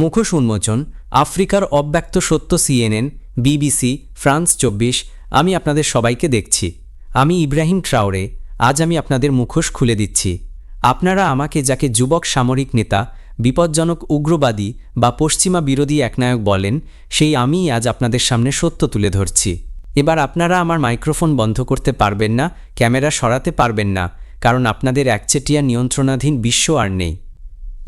মুখোশ উন্মোচন, আফ্রিকার অব্যক্ত সত্য সিএনএন, বিবিসি, ফ্রান্স চব্বিশ, আমি আপনাদের সবাইকে দেখছি। আমি ইব্রাহিম ট্রাওরে আজ আমি আপনাদের মুখোশ খুলে দিচ্ছি। আপনারা আমাকে যাকে যুবক সামরিক নেতা, বিপজ্জনক উগ্রবাদী বা পশ্চিমা বিরোধী একনায়ক বলেন, সেই আমিই আজ আপনাদের সামনে সত্য তুলে ধরছি। এবার আপনারা আমার মাইক্রোফোন বন্ধ করতে পারবেন না, ক্যামেরা সরাতে পারবেন না, কারণ আপনাদের একচেটিয়া নিয়ন্ত্রণাধীন বিশ্ব আর নেই।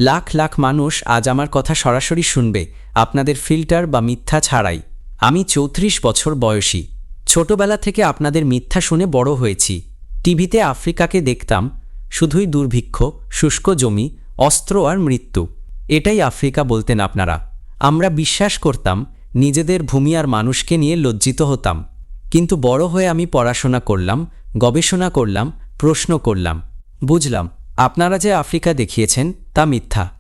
লাখ লাখ মানুষ আজ আমার কথা সরাসরি শুনবে, আপনাদের ফিল্টার বা মিথ্যা ছাড়াই। আমি চৌত্রিশ বছর বয়সী। ছোটবেলা থেকে আপনাদের মিথ্যা শুনে বড় হয়েছি। টিভিতে আফ্রিকাকে দেখতাম, শুধুই দুর্ভিক্ষ, শুষ্ক জমি, অস্ত্র আর মৃত্যু। এটাই আফ্রিকা বলতেন আপনারা। আমরা বিশ্বাস করতাম, নিজেদের ভূমি আর মানুষকে নিয়ে লজ্জিত হতাম। কিন্তু বড় হয়ে আমি পড়াশোনা করলাম, গবেষণা করলাম, প্রশ্ন করলাম। বুঝলাম, আপনারা যে আফ্রিকা দেখিয়েছেন তা মিথ্যা।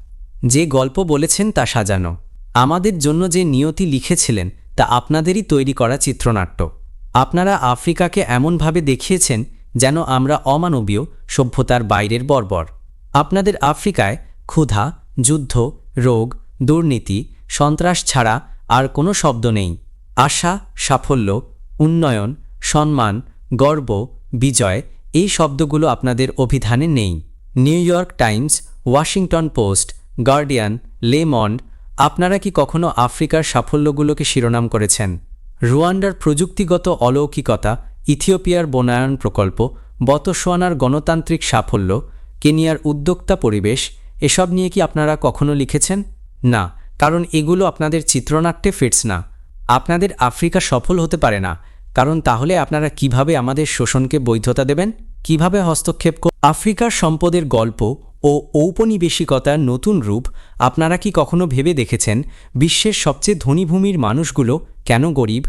যে গল্প বলেছেন তা সাজানো। আমাদের জন্য যে নিয়তি লিখেছিলেন, তা আপনাদেরই তৈরি করা চিত্রনাট্য। আপনারা আফ্রিকাকে এমনভাবে দেখিয়েছেন যেন আমরা অমানবীয় সভ্যতার বাইরের বর্বর। আপনাদের আফ্রিকায় ক্ষুধা, যুদ্ধ, রোগ, দুর্নীতি, সন্ত্রাস ছাড়া আর কোনো শব্দ নেই। আশা, সাফল্য, উন্নয়ন, সম্মান, গর্ব, বিজয় এই শব্দগুলো আপনাদের অভিধানে নেই। New York Times Washington Post, Guardian, Le Monde, আপনারা কি কখনো আফ্রিকার সাফল্যগুলোকে শিরোনাম করেছেন? রুয়ান্ডার প্রযুক্তিগত অলৌকিকতা, ইথিওপিয়ার বনায়ন প্রকল্প, বতসোয়ানার গণতান্ত্রিক সাফল্য, কেনিয়ার উদ্যোক্তা পরিবেশ, এসব নিয়ে কি আপনারা কখনো লিখেছেন? না, কারণ এগুলো আপনাদের চিত্রনাট্যে ফিটস না। আপনাদের আফ্রিকা সফল হতে পারে না, কারণ তাহলে আপনারা কীভাবে আমাদের শোষণকে বৈধতা দেবেন? কীভাবে হস্তক্ষেপ কর আফ্রিকার সম্পদের গল্প ও ঔপনিবেশিকতার নতুন রূপ আপনারা কি কখনো ভেবে দেখেছেন বিশ্বের সবচেয়ে ধনীভূমির মানুষগুলো কেন গরিব?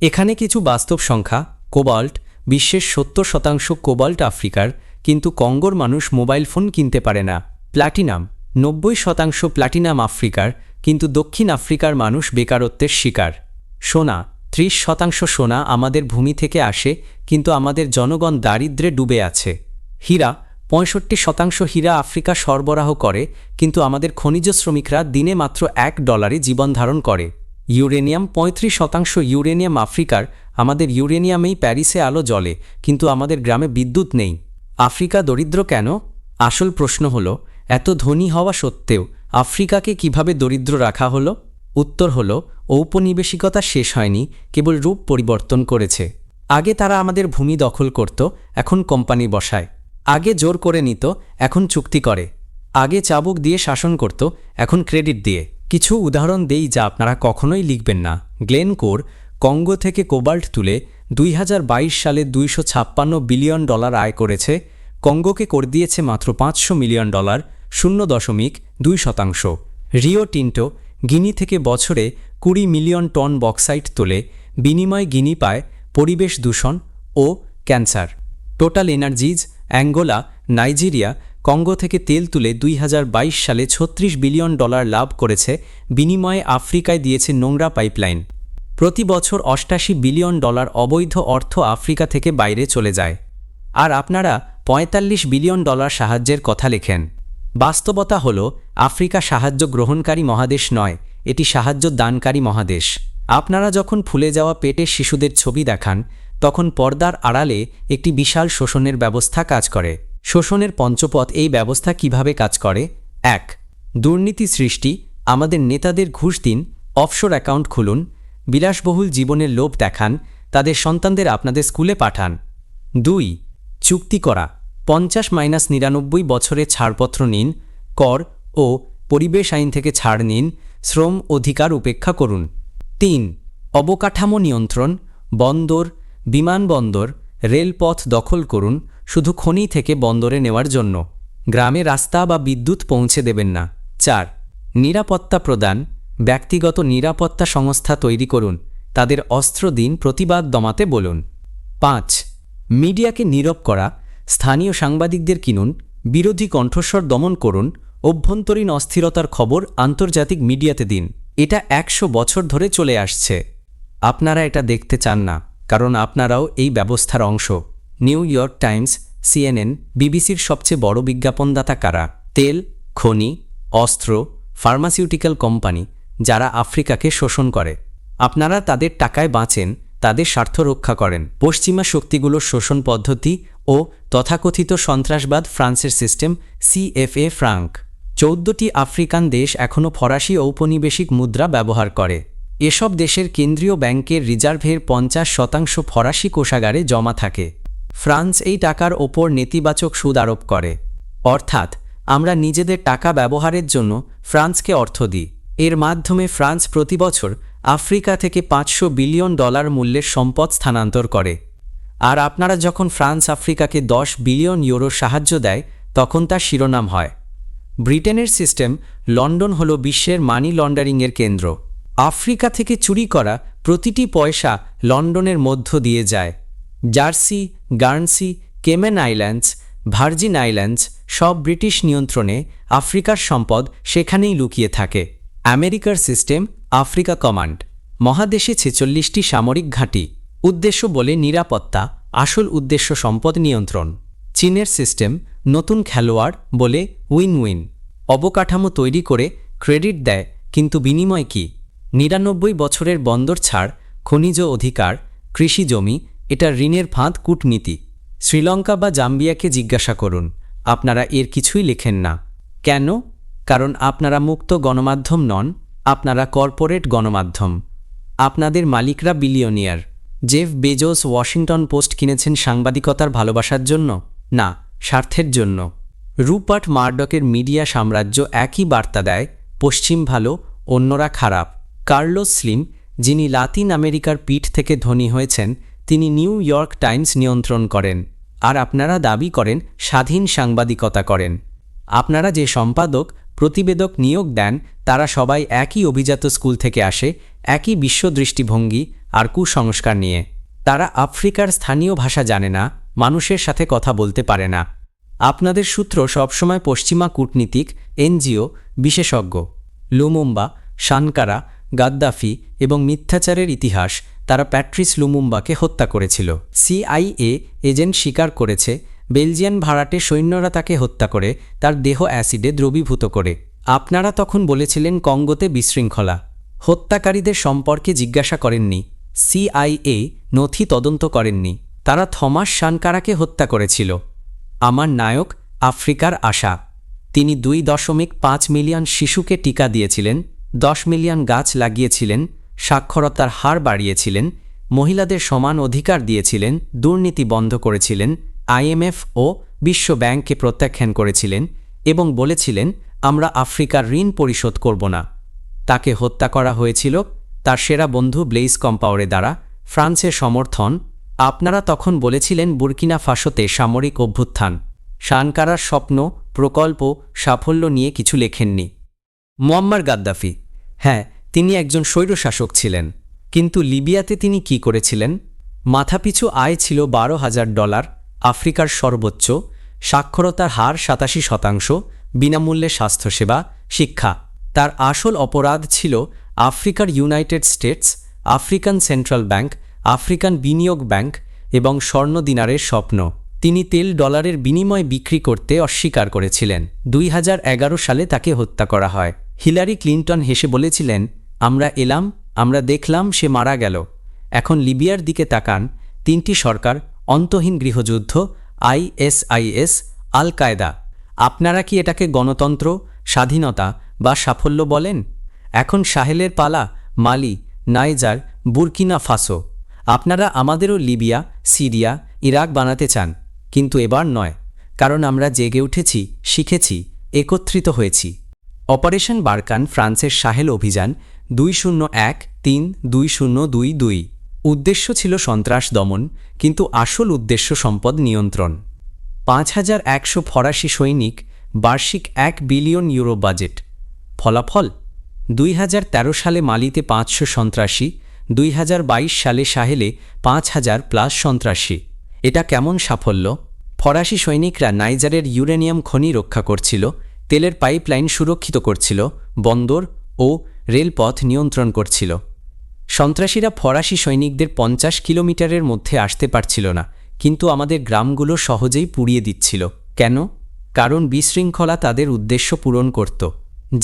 এখানে কিছু বাস্তব সংখ্যা, কোবাল্ট, বিশ্বের সত্তর শতাংশ কোবাল্ট আফ্রিকার, কিন্তু কঙ্গোর মানুষ মোবাইল ফোন কিনতে পারে না। প্লাটিনাম, নব্বই শতাংশ প্লাটিনাম আফ্রিকার, কিন্তু দক্ষিণ আফ্রিকার মানুষ বেকারত্বের শিকার। সোনা, ত্রিশ শতাংশ সোনা আমাদের ভূমি থেকে আসে, কিন্তু আমাদের জনগণ দারিদ্রে ডুবে আছে। হীরা পঁয়ষট্টি শতাংশ হীরা আফ্রিকা সরবরাহ করে, কিন্তু আমাদের খনিজ শ্রমিকরা দিনে মাত্র এক ডলারে জীবন ধারণ করে। ইউরেনিয়াম পঁয়ত্রিশ শতাংশ ইউরেনিয়াম আফ্রিকার, আমাদের ইউরেনিয়ামেই প্যারিসে আলো জ্বলে, কিন্তু আমাদের গ্রামে বিদ্যুৎ নেই। আফ্রিকা দরিদ্র কেন? আসল প্রশ্ন হল, এত ধনী হওয়া সত্ত্বেও আফ্রিকাকে কীভাবে দরিদ্র রাখা হলো? উত্তর হল, ঔপনিবেশিকতা শেষ হয়নি, কেবল রূপ পরিবর্তন করেছে। আগে তারা আমাদের ভূমি দখল করত, এখন কোম্পানি বসায়। আগে জোর করে নিত, এখন চুক্তি করে। আগে চাবুক দিয়ে শাসন করত, এখন ক্রেডিট দিয়ে। কিছু উদাহরণ দেই যা আপনারা কখনোই লিখবেন না। গ্লেনকোর কঙ্গো থেকে কোবাল্ট তুলে দুই হাজার বাইশ সালে দুইশো ছাপ্পান্ন বিলিয়ন ডলার আয় করেছে, কঙ্গোকে করে দিয়েছে মাত্র পাঁচশো মিলিয়ন ডলার, শূন্য দশমিক দুই শতাংশ। রিও টিন্টো, গিনি থেকে বছরে কুড়ি মিলিয়ন টন বক্সাইট তোলে, বিনিময় গিনি পায় পরিবেশ দূষণ ও cancer. Total Energies Angola, Nigeria, Congo থেকে তেল তুলে দুই হাজার বাইশ সালে ছত্রিশ বিলিয়ন ডলার লাভ করেছে, বিনিময়ে আফ্রিকায় দিয়েছে নোংরা পাইপলাইন। প্রতি বছর অষ্টাশি বিলিয়ন ডলার অবৈধ অর্থ আফ্রিকা থেকে বাইরে চলে যায়। আর আপনারা ৪৫ বিলিয়ন ডলার সাহায্যের কথা লেখেন। বাস্তবতা হল, আফ্রিকা সাহায্য গ্রহণকারী মহাদেশ নয়, এটি সাহায্য দানকারী মহাদেশ। আপনারা যখন ফুলে যাওয়া পেটের শিশুদের ছবি দেখান তখন পর্দার আড়ালে একটি বিশাল শোষণের ব্যবস্থা কাজ করে। শোষণের পঞ্চপথ এই ব্যবস্থা কীভাবে কাজ করে? এক, দুর্নীতি সৃষ্টি, আমাদের নেতাদের ঘুষ দিন, অফশোর অ্যাকাউন্ট খুলুন, বিলাসবহুল জীবনের লোভ দেখান, তাদের সন্তানদের আপনাদের স্কুলে পাঠান। দুই, চুক্তি করা, পঞ্চাশ মাইনাস নিরানব্বই বছরে ছাড়পত্র নিন, কর ও পরিবেশ আইন থেকে ছাড় নিন, শ্রম অধিকার উপেক্ষা করুন। তিন, অবকাঠামো নিয়ন্ত্রণ, বন্দর বিমানবন্দর, রেলপথ দখল করুন, শুধু খনি থেকে বন্দরে নেওয়ার জন্য। গ্রামে রাস্তা বা বিদ্যুৎ পৌঁছে দেবেন না। চার, নিরাপত্তা প্রদান। ব্যক্তিগত নিরাপত্তা সংস্থা তৈরি করুন। তাদের অস্ত্র দিন প্রতিবাদ দমাতে বলুন। পাঁচ, মিডিয়াকে নীরব করা। স্থানীয় সাংবাদিকদের কিনুন। বিরোধী কণ্ঠস্বর দমন করুন। অভ্যন্তরীণ অস্থিরতার খবর আন্তর্জাতিক মিডিয়াতে দিন। এটা একশো বছর ধরে চলে আসছে। আপনারা এটা দেখতে চান না। কারণ আপনারাও এই ব্যবস্থার অংশ। নিউ ইয়র্ক টাইমস, সিএনএন, বিবিসির সবচেয়ে বড় বিজ্ঞাপনদাতা কারা? তেল, খনি, অস্ত্র, ফার্মাসিউটিক্যাল কোম্পানি, যারা আফ্রিকাকে শোষণ করে। আপনারা তাদের টাকায় বাঁচেন, তাদের স্বার্থ রক্ষা করেন। পশ্চিমা শক্তিগুলোর শোষণ পদ্ধতি ও তথাকথিত সন্ত্রাসবাদ ফ্রান্সের সিস্টেম সিএফএ ফ্রাঙ্ক। চৌদ্দটি আফ্রিকান দেশ এখনও ফরাসি ঔপনিবেশিক মুদ্রা ব্যবহার করে। এসব দেশের কেন্দ্রীয় ব্যাংকের রিজার্ভের পঞ্চাশ শতাংশ ফরাসি কোষাগারে জমা থাকে। ফ্রান্স এই টাকার ওপর নেতিবাচক সুদ আরোপ করে। অর্থাৎ, আমরা নিজেদের টাকা ব্যবহারের জন্য ফ্রান্সকে অর্থ দিই। এর মাধ্যমে ফ্রান্স প্রতি বছর আফ্রিকা থেকে পাঁচশো বিলিয়ন ডলার মূল্যের সম্পদ স্থানান্তর করে। আর আপনারা যখন ফ্রান্স আফ্রিকাকে দশ বিলিয়ন ইউরো সাহায্য দেয়, তখন তার শিরোনাম হয়। ব্রিটেনের সিস্টেম লন্ডন হল বিশ্বের মানি লন্ডারিংয়ের কেন্দ্র। আফ্রিকা থেকে চুরি করা প্রতিটি পয়সা লন্ডনের মধ্য দিয়ে যায়। Jersey, Guernsey, Cayman Islands, Virgin Islands সব ব্রিটিশ নিয়ন্ত্রণে আফ্রিকার সম্পদ সেখানেই লুকিয়ে থাকে। আমেরিকার সিস্টেম আফ্রিকা কমান্ড। মহাদেশে ছেচল্লিশটি সামরিক ঘাঁটি। উদ্দেশ্য বলে নিরাপত্তা, আসল উদ্দেশ্য সম্পদ নিয়ন্ত্রণ। চীনের সিস্টেম নতুন খেলোয়াড় বলে উইন উইন অবকাঠামো তৈরি করে ক্রেডিট দেয়, কিন্তু বিনিময় কি? নিরানব্বই বছরের বন্দর ছাড়, খনিজ অধিকার, কৃষি জমি, এটা ঋণের ফাঁদ কূটনীতি। শ্রীলঙ্কা বা জাম্বিয়াকে জিজ্ঞাসা করুন, আপনারা এর কিছুই লেখেন না। কেন? কারণ আপনারা মুক্ত গণমাধ্যম নন, আপনারা কর্পোরেট গণমাধ্যম। আপনাদের মালিকরা billionaire. Jeff Bezos Washington Post কিনেছেন সাংবাদিকতার ভালোবাসার জন্য? না, স্বার্থের জন্য। রুপার্ট মার্ডকের মিডিয়া সাম্রাজ্য একই বার্তা দেয়, পশ্চিম ভালো, অন্যরা খারাপ। কার্লোস স্লিম, যিনি লাতিন আমেরিকার পিঠ থেকে ধনী হয়েছেন, তিনি নিউ ইয়র্ক টাইমস নিয়ন্ত্রণ করেন। আর আপনারা দাবি করেন, স্বাধীন সাংবাদিকতা করেন। আপনারা যে সম্পাদক, প্রতিবেদক নিয়োগ দেন, তারা সবাই একই অভিজাত স্কুল থেকে আসে, একই বিশ্ব দৃষ্টিভঙ্গি আর কুসংস্কার নিয়ে। তারা আফ্রিকার স্থানীয় ভাষা জানে না, মানুষের সাথে কথা বলতে পারে না। আপনাদের সূত্র সবসময় পশ্চিমা কূটনীতিক, এনজিও, বিশেষজ্ঞ। লুমুম্বা, সানকারা গাদ্দাফি এবং মিথ্যাচারের ইতিহাস তারা প্যাট্রিস লুমুম্বাকে হত্যা করেছিল। সিআইএ এজেন্ট স্বীকার করেছে, বেলজিয়ান ভাড়াটে সৈন্যরা তাকে হত্যা করে, তার দেহ অ্যাসিডে দ্রবীভূত করে। আপনারা তখন বলেছিলেন কঙ্গোতে বিশৃঙ্খলা। হত্যাকারীদের সম্পর্কে জিজ্ঞাসা করেননি। সিআইএ নথি তদন্ত করেননি। তারা থমাস শানকারাকে হত্যা করেছিল। আমার নায়ক আফ্রিকার আশা। তিনি দুই দশমিক পাঁচ মিলিয়ন শিশুকে টিকা দিয়েছিলেন দশ মিলিয়ন গাছ লাগিয়েছিলেন, সাক্ষরতার হার বাড়িয়েছিলেন, মহিলাদের সমান অধিকার দিয়েছিলেন, দুর্নীতি বন্ধ করেছিলেন, আইএমএফ ও বিশ্ব ব্যাংককে প্রত্যাখ্যান করেছিলেন এবং বলেছিলেন, আমরা আফ্রিকার ঋণ পরিশোধ করব না। তাকে হত্যা করা হয়েছিল তার সেরা বন্ধু ব্লেইস কম্পাওয়ারে দ্বারা, ফ্রান্সের সমর্থন, আপনারা তখন বলেছিলেন বুরকিনা ফাসোতে সামরিক অভ্যুত্থান, শানকারার স্বপ্ন, প্রকল্প, সাফল্য নিয়ে কিছু লেখেননি। মোয়াম্মার গাদ্দাফি হ্যাঁ তিনি একজন স্বৈরশাসক ছিলেন। কিন্তু লিবিয়াতে তিনি কি করেছিলেন? মাথাপিছু আয় ছিল বারো হাজার ডলার, আফ্রিকার সর্বোচ্চ, সাক্ষরতার হার সাতাশি শতাংশ, বিনামূল্যে স্বাস্থ্যসেবা, শিক্ষা। তার আসল অপরাধ ছিল আফ্রিকার United States, African central bank, African বিনিয়োগ ব্যাংক এবং স্বর্ণ দিনারের স্বপ্ন। তিনি তেল ডলারের বিনিময় বিক্রি করতে অস্বীকার করেছিলেন। দুই হাজার এগারো সালে তাকে হত্যা করা হয়। হিলারি ক্লিন্টন হেসে বলেছিলেন, আমরা এলাম, আমরা দেখলাম, সে মারা গেল। এখন লিবিয়ার দিকে তাকান। তিনটি সরকার, অন্তহীন গৃহযুদ্ধ, আইএসআইএস আল কায়দা আপনারা কি এটাকে গণতন্ত্র, স্বাধীনতা বা সাফল্য বলেন? এখন সাহেলের পালা, মালি, নাইজার, বুরকিনা ফাসো। আপনারা আমাদেরও লিবিয়া, সিরিয়া, ইরাক বানাতে চান। কিন্তু এবার নয়, কারণ আমরা জেগে উঠেছি, শিখেছি, একত্রিত হয়েছি। অপারেশন বারকান ফ্রান্সের সাহেল অভিযান দুই শূন্য এক তিন দুই শূন্য দুই দুই। উদ্দেশ্য ছিল সন্ত্রাস দমন, কিন্তু আসল উদ্দেশ্য সম্পদ নিয়ন্ত্রণ। পাঁচ হাজার একশো ফরাসি সৈনিক, বার্ষিক এক বিলিয়ন ইউরো বাজেট। ফলাফল? দুই হাজার তেরো সালে মালিতে পাঁচশো সন্ত্রাসী, দুই হাজার বাইশ সালে সাহেলে পাঁচ হাজার প্লাস সন্ত্রাসী। এটা কেমন সাফল্য? ফরাসি সৈনিকরা নাইজারের ইউরেনিয়াম খনি রক্ষা করছিল তেলের পাইপলাইন সুরক্ষিত করছিল, বন্দর ও রেলপথ নিয়ন্ত্রণ করছিল। সন্ত্রাসীরা ফরাসি সৈনিকদের পঞ্চাশ কিলোমিটারের মধ্যে আসতে পারছিল না, কিন্তু আমাদের গ্রামগুলো সহজেই পুড়িয়ে দিচ্ছিল। কেন? কারণ বিশৃঙ্খলা তাদের উদ্দেশ্য পূরণ করত।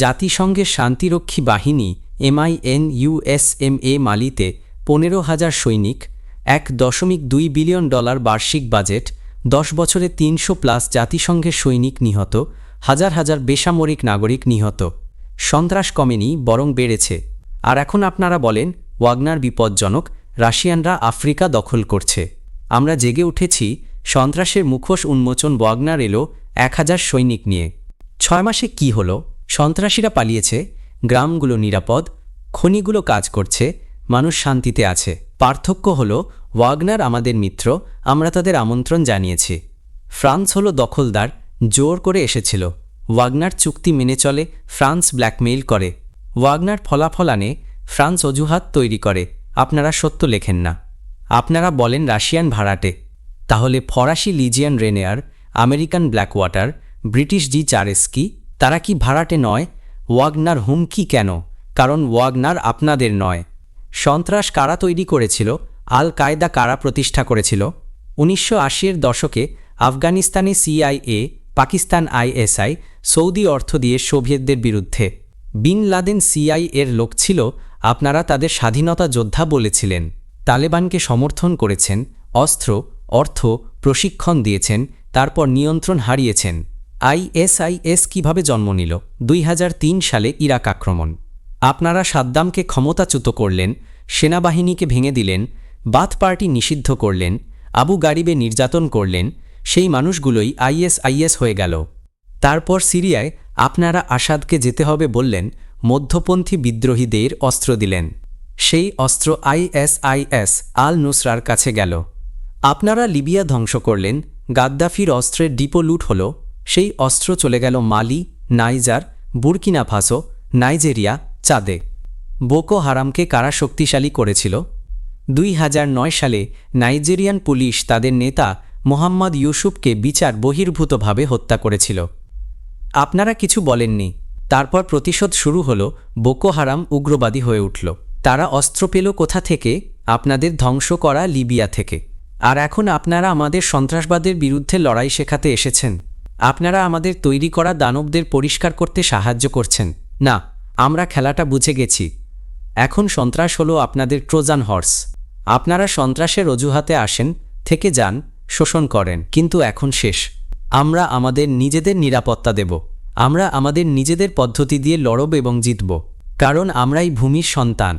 জাতিসংঘের শান্তিরক্ষী বাহিনী এমআইএন ইউএসএমএ মালিতে পনেরো হাজার সৈনিক, এক দশমিক দুই বিলিয়ন ডলার বার্ষিক বাজেট, দশ বছরে তিনশো প্লাস জাতিসংঘের সৈনিক নিহত হাজার হাজার বেসামরিক নাগরিক নিহত। সন্ত্রাস কমেনি, বরং বেড়েছে। আর এখন আপনারা বলেন, ওয়াগনার বিপজ্জনক, রাশিয়ানরা আফ্রিকা দখল করছে। আমরা জেগে উঠেছি, সন্ত্রাসের মুখোশ উন্মোচন ওয়াগনার এলো এক হাজার সৈনিক নিয়ে। ছয় মাসে কি হলো? সন্ত্রাসীরা পালিয়েছে, গ্রামগুলো নিরাপদ, খনিগুলো কাজ করছে, মানুষ শান্তিতে আছে। পার্থক্য হল, ওয়াগনার আমাদের মিত্র, আমরা তাদের আমন্ত্রণ জানিয়েছি। ফ্রান্স হলো দখলদার জোর করে এসেছিল। ওয়াগনার চুক্তি মেনে চলে, ফ্রান্স ব্ল্যাকমেইল করে। ওয়াগনার ফলাফল আনে, ফ্রান্স অজুহাত তৈরি করে। আপনারা সত্য লেখেন না। আপনারা বলেন রাশিয়ান ভাড়াটে। তাহলে ফরাসি লিজিয়ান রেনেয়ার, আমেরিকান ব্ল্যাকওয়াটার, ব্রিটিশ জি চারেস্কি, তারা কি ভাড়াটে নয়? ওয়াগনার হুমকি কেন? কারণ ওয়াগনার আপনাদের নয়। সন্ত্রাস কারা তৈরি করেছিল? আল কায়দা কারা প্রতিষ্ঠা করেছিল? উনিশশো আশির দশকে আফগানিস্তানে সিআইএ পাকিস্তান আইএসআই সৌদি অর্থ দিয়ে সোভিয়েতদের বিরুদ্ধে। বিন লাদেন সিআই এর লোক ছিল, আপনারা তাদের স্বাধীনতা যোদ্ধা বলেছিলেন। তালেবানকে সমর্থন করেছেন, অস্ত্র, অর্থ, প্রশিক্ষণ দিয়েছেন, তারপর নিয়ন্ত্রণ হারিয়েছেন। আইএসআইএস কীভাবে জন্ম নিল? দুই হাজার তিন সালে ইরাক আক্রমণ। আপনারা সাদ্দামকে ক্ষমতাচ্যুত করলেন, সেনাবাহিনীকে ভেঙে দিলেন, বাথ পার্টি নিষিদ্ধ করলেন, আবু গারিবে নির্যাতন করলেন সেই মানুষগুলোই আইএসআইএস হয়ে গেল। তারপর সিরিয়ায় আপনারা আসাদকে যেতে হবে বললেন, মধ্যপন্থী বিদ্রোহীদের অস্ত্র দিলেন। সেই অস্ত্র আইএসআইএস আল নুসরার কাছে গেল। আপনারা লিবিয়া ধ্বংস করলেন, গাদ্দাফির অস্ত্রের ডিপো লুট হল, সেই অস্ত্র চলে গেল Mali, Niger, Burkina Faso, Nigeria, চাঁদে। বোকো হারামকে কারা শক্তিশালী করেছিল? দুই হাজার নয় সালে নাইজেরিয়ান পুলিশ তাদের নেতা মোহাম্মদ ইউসুফকে বিচার বহির্ভূতভাবে হত্যা করেছিল। আপনারা কিছু বলেননি। তারপর প্রতিশোধ শুরু হল, বোকো হারাম উগ্রবাদী হয়ে উঠল। তারা অস্ত্র পেল কোথা থেকে? আপনাদের ধ্বংস করা লিবিয়া থেকে। আর এখন আপনারা আমাদের সন্ত্রাসবাদের বিরুদ্ধে লড়াই শেখাতে এসেছেন। আপনারা আমাদের তৈরি করা দানবদের পরিষ্কার করতে সাহায্য করছেন। না, আমরা খেলাটা বুঝে গেছি। এখন সন্ত্রাস হলো আপনাদের ট্রোজান হর্স। আপনারা সন্ত্রাসের অজুহাতে আসেন, থেকে যান শোষণ করেন, কিন্তু এখন শেষ। আমরা আমাদের নিজেদের নিরাপত্তা দেব। আমরা আমাদের নিজেদের পদ্ধতি দিয়ে লড়ব এবং জিতব। কারণ আমরা এই ভূমির সন্তান।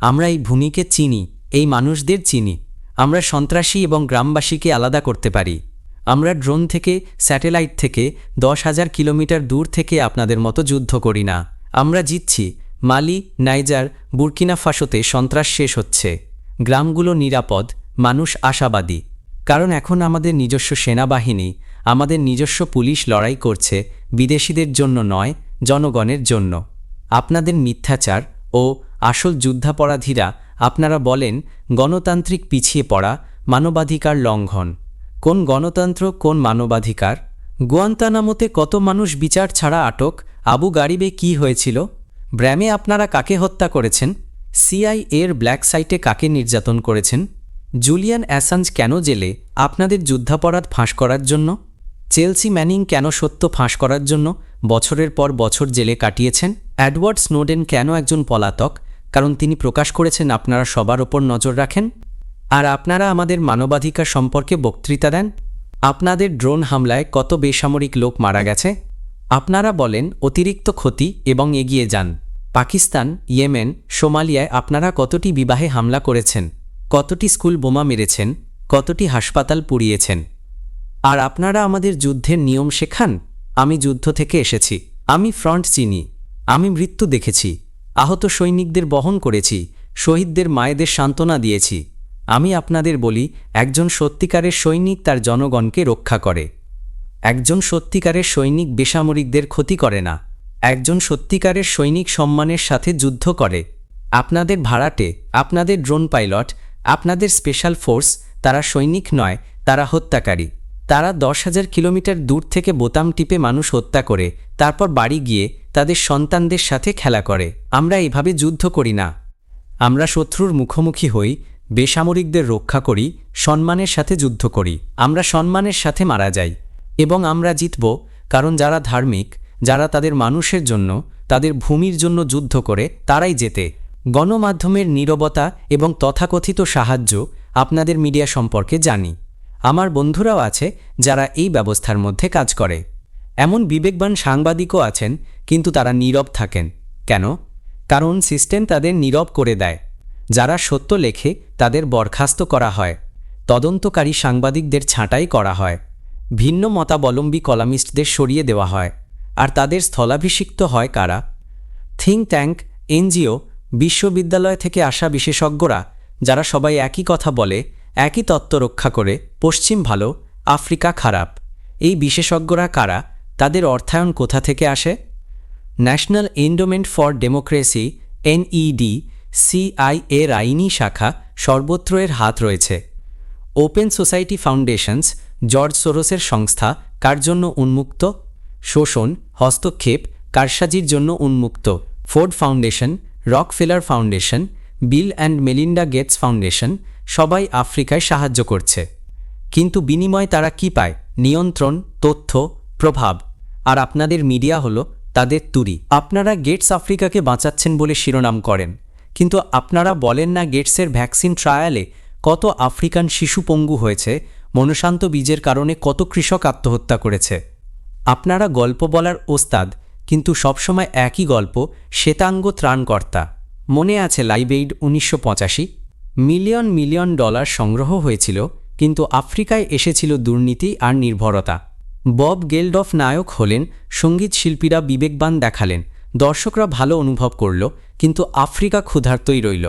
আমরা এই ভূমিকে চিনি, এই মানুষদের চিনি। আমরা সন্ত্রাসী এবং গ্রামবাসীকে আলাদা করতে পারি। আমরা ড্রোন থেকে, স্যাটেলাইট থেকে, দশ হাজার কিলোমিটার দূর থেকে আপনাদের মতো যুদ্ধ করি না। আমরা জিতছি। মালি, নাইজার, বুরকিনা ফাসোতে সন্ত্রাস শেষ হচ্ছে। গ্রামগুলো নিরাপদ, মানুষ আশাবাদী। কারণ এখন আমাদের নিজস্ব সেনাবাহিনী, আমাদের নিজস্ব পুলিশ লড়াই করছে, বিদেশিদের জন্য নয়, জনগণের জন্য। আপনাদের মিথ্যাচার ও আসল যুদ্ধাপরাধীরা আপনারা বলেন, গণতান্ত্রিক পিছিয়ে পড়া, মানবাধিকার লঙ্ঘন। কোন গণতন্ত্র, কোন মানবাধিকার? গোয়ান্তানামোতে কত মানুষ বিচার ছাড়া আটক? আবু গারিবে কি হয়েছিল? ব্র্যামে আপনারা কাকে হত্যা করেছেন? সিআইএর ব্ল্যাক সাইটে কাকে নির্যাতন করেছেন? জুলিয়ান অ্যাসাঞ্জ কেন জেলে? আপনাদের যুদ্ধাপরাধ ফাঁস করার জন্য? চেলসি ম্যানিং কেন সত্য ফাঁস করার জন্য? বছরের পর বছর জেলে কাটিয়েছেন? অ্যাডওয়ার্ড স্নোডেন কেন একজন পলাতক? কারণ তিনি প্রকাশ করেছেন, আপনারা সবার ওপর নজর রাখেন? আর আপনারা আমাদের মানবাধিকার সম্পর্কে বক্তৃতা দেন? আপনাদের ড্রোন হামলায় কত বেসামরিক লোক মারা গেছে? আপনারা বলেন, অতিরিক্ত ক্ষতি এবং এগিয়ে যান। পাকিস্তান, ইয়েমেন, সোমালিয়ায় আপনারা কতটি বিবাহে হামলা করেছেন? কতটি স্কুল বোমা মেরেছেন, কতটি হাসপাতাল পুড়িয়েছেন? আর আপনারা আমাদের যুদ্ধের নিয়ম শেখান? আমি যুদ্ধ থেকে এসেছি, আমি ফ্রন্ট চিনি, আমি মৃত্যু দেখেছি, আহত সৈনিকদের বহন করেছি, শহীদদের মায়েদের সান্ত্বনা দিয়েছি। আমি আপনাদের বলি, একজন সত্যিকারের সৈনিক তার জনগণকে রক্ষা করে। একজন সত্যিকারের সৈনিক বেসামরিকদের ক্ষতি করে না। একজন সত্যিকারের সৈনিক সম্মানের সাথে যুদ্ধ করে। আপনাদের ভাড়াটে, আপনাদের ড্রোন পাইলট আপনাদের স্পেশাল ফোর্স তারা সৈনিক নয়, তারা হত্যাকারী। তারা দশ হাজার কিলোমিটার দূর থেকে বোতাম টিপে মানুষ হত্যা করে, তারপর বাড়ি গিয়ে তাদের সন্তানদের সাথে খেলা করে। আমরা এভাবে যুদ্ধ করি না। আমরা শত্রুর মুখোমুখি হই, বেসামরিকদের রক্ষা করি, সম্মানের সাথে যুদ্ধ করি। আমরা সম্মানের সাথে মারা যাই। এবং আমরা জিতব, কারণ যারা ধার্মিক, যারা তাদের মানুষের জন্য, তাদের ভূমির জন্য যুদ্ধ করে, তারাই যেতে গণমাধ্যমের নীরবতা এবং তথাকথিত সাহায্য আপনাদের মিডিয়া সম্পর্কে জানি। আমার বন্ধুরাও আছে যারা এই ব্যবস্থার মধ্যে কাজ করে। এমন বিবেকবান সাংবাদিকও আছেন, কিন্তু তারা নীরব থাকেন। কেন? কারণ সিস্টেম তাদের নীরব করে দেয়। যারা সত্য লেখে, তাদের বরখাস্ত করা হয়। তদন্তকারী সাংবাদিকদের ছাঁটাই করা হয়। ভিন্ন মতাবলম্বী কলামিস্টদের সরিয়ে দেওয়া হয়। আর তাদের স্থলাভিষিক্ত হয় কারা? থিঙ্ক ট্যাঙ্ক, এনজিও বিশ্ববিদ্যালয় থেকে আসা বিশেষজ্ঞরা, যারা সবাই একই কথা বলে, একই তত্ত্ব রক্ষা করে, পশ্চিম ভালো, আফ্রিকা খারাপ। এই বিশেষজ্ঞরা কারা, তাদের অর্থায়ন কোথা থেকে আসে? National Endowment for Democracy, NED CIA এর আইনি শাখা সর্বত্র এর হাত রয়েছে। ওপেন সোসাইটি ফাউন্ডেশনস, জর্জ সোরসের সংস্থা, কার জন্য উন্মুক্ত? শোষণ, হস্তক্ষেপ, কারসাজির জন্য উন্মুক্ত। Ford Foundation Rockefeller Foundation Bill and Melinda Gates Foundation সবাই আফ্রিকায় সাহায্য করছে। কিন্তু বিনিময়ে তারা কি পায়? নিয়ন্ত্রণ, তথ্য, প্রভাব। আর আপনাদের মিডিয়া হলো তাদের তুরি আপনারা গেটস আফ্রিকাকে বাঁচাচ্ছেন বলে শিরোনাম করেন। কিন্তু আপনারা বলেন না গেটসের ভ্যাকসিন ট্রায়ালে কত আফ্রিকান শিশু পঙ্গু হয়েছে মনশান্ত বীজের কারণে কত কৃষক আত্মহত্যা করেছে। আপনারা গল্প বলার ওস্তাদ কিন্তু সবসময় একই গল্প, শ্বেতাঙ্গ ত্রাণকর্তা। মনে আছে লাইভ এইড উনিশশো মিলিয়ন মিলিয়ন ডলার সংগ্রহ হয়েছিল, কিন্তু আফ্রিকায় এসেছিল দুর্নীতি আর নির্ভরতা। বব গেলডফ নায়ক হলেন, সংগীত শিল্পীরা বিবেকবান দেখালেন, দর্শকরা ভালো অনুভব করল, কিন্তু আফ্রিকা ক্ষুধার্তই রইল।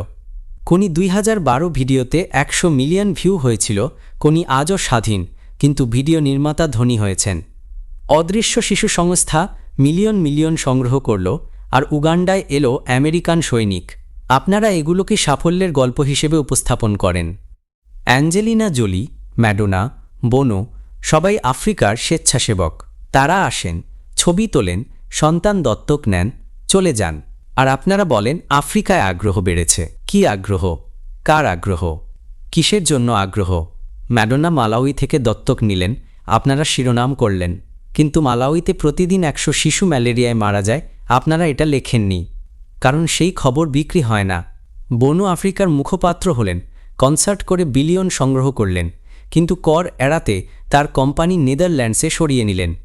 কোনি দুই হাজার বারো ভিডিওতে একশো মিলিয়ন ভিউ হয়েছিল, কোনি আজও স্বাধীন, কিন্তু ভিডিও নির্মাতা ধনী হয়েছেন। অদৃশ্য শিশু সংস্থা মিলিয়ন মিলিয়ন সংগ্রহ করল আর উগান্ডায় এলো আমেরিকান সৈনিক। আপনারা এগুলোকে সাফল্যের গল্প হিসেবে উপস্থাপন করেন। অ্যাঞ্জেলিনা জোলি, ম্যাডোনা, বোনো, সবাই আফ্রিকার স্বেচ্ছাসেবক। তারা আসেন, ছবি তোলেন, সন্তান দত্তক নেন, চলে যান। আর আপনারা বলেন, আফ্রিকায় আগ্রহ বেড়েছে। কি আগ্রহ? কার আগ্রহ? কিসের জন্য আগ্রহ? ম্যাডোনা মালাউই থেকে দত্তক নিলেন। আপনারা শিরোনাম করলেন। কিন্তু মালাউইতে প্রতিদিন একশো শিশু ম্যালেরিয়ায় মারা যায়, আপনারা এটা লেখেননি। কারণ সেই খবর বিক্রি হয় না। বনু আফ্রিকার মুখপাত্র হলেন, কনসার্ট করে বিলিয়ন সংগ্রহ করলেন, কিন্তু কর এড়াতে তার কোম্পানি নেদারল্যান্ডসে সরিয়ে নিলেন।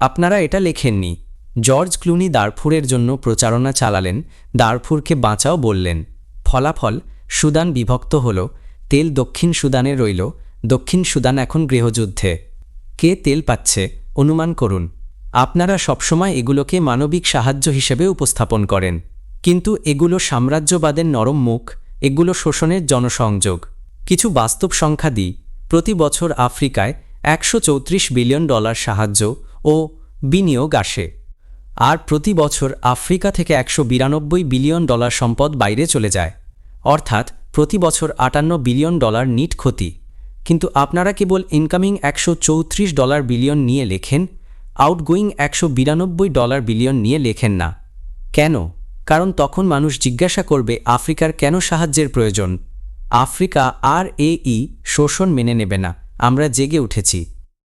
আপনারা এটা লেখেননি। জর্জ ক্লুনি দারফুরের জন্য প্রচারণা চালালেন, দারফুরকে বাঁচাও বললেন। ফলাফল, সুদান বিভক্ত হল, তেল দক্ষিণ সুদানে রইল, দক্ষিণ সুদান এখন গৃহযুদ্ধে। কে তেল পাচ্ছে? অনুমান করুন। আপনারা সবসময় এগুলোকে মানবিক সাহায্য হিসেবে উপস্থাপন করেন। কিন্তু এগুলো সাম্রাজ্যবাদের নরম মুখ, এগুলো শোষণের জনসংযোগ। কিছু বাস্তব সংখ্যা দিই। প্রতি বছর আফ্রিকায় একশো চৌত্রিশ বিলিয়ন ডলার সাহায্য ও বিনিয়োগ আসে। আর প্রতি বছর আফ্রিকা থেকে একশো বিরানব্বই বিলিয়ন ডলার সম্পদ বাইরে চলে যায়। অর্থাৎ প্রতি বছর আটান্ন বিলিয়ন ডলার নিট ক্ষতি। কিন্তু আপনারা কেবল ইনকামিং একশো চৌত্রিশ ডলার বিলিয়ন নিয়ে লেখেন আউটগোয়িং একশো বিরানব্বই ডলার বিলিয়ন নিয়ে লেখেন না। কেন? কারণ তখন মানুষ জিজ্ঞাসা করবে আফ্রিকার কেন সাহায্যের প্রয়োজন। আফ্রিকা আর এ ই শোষণ মেনে নেবে না। আমরা জেগে উঠেছি।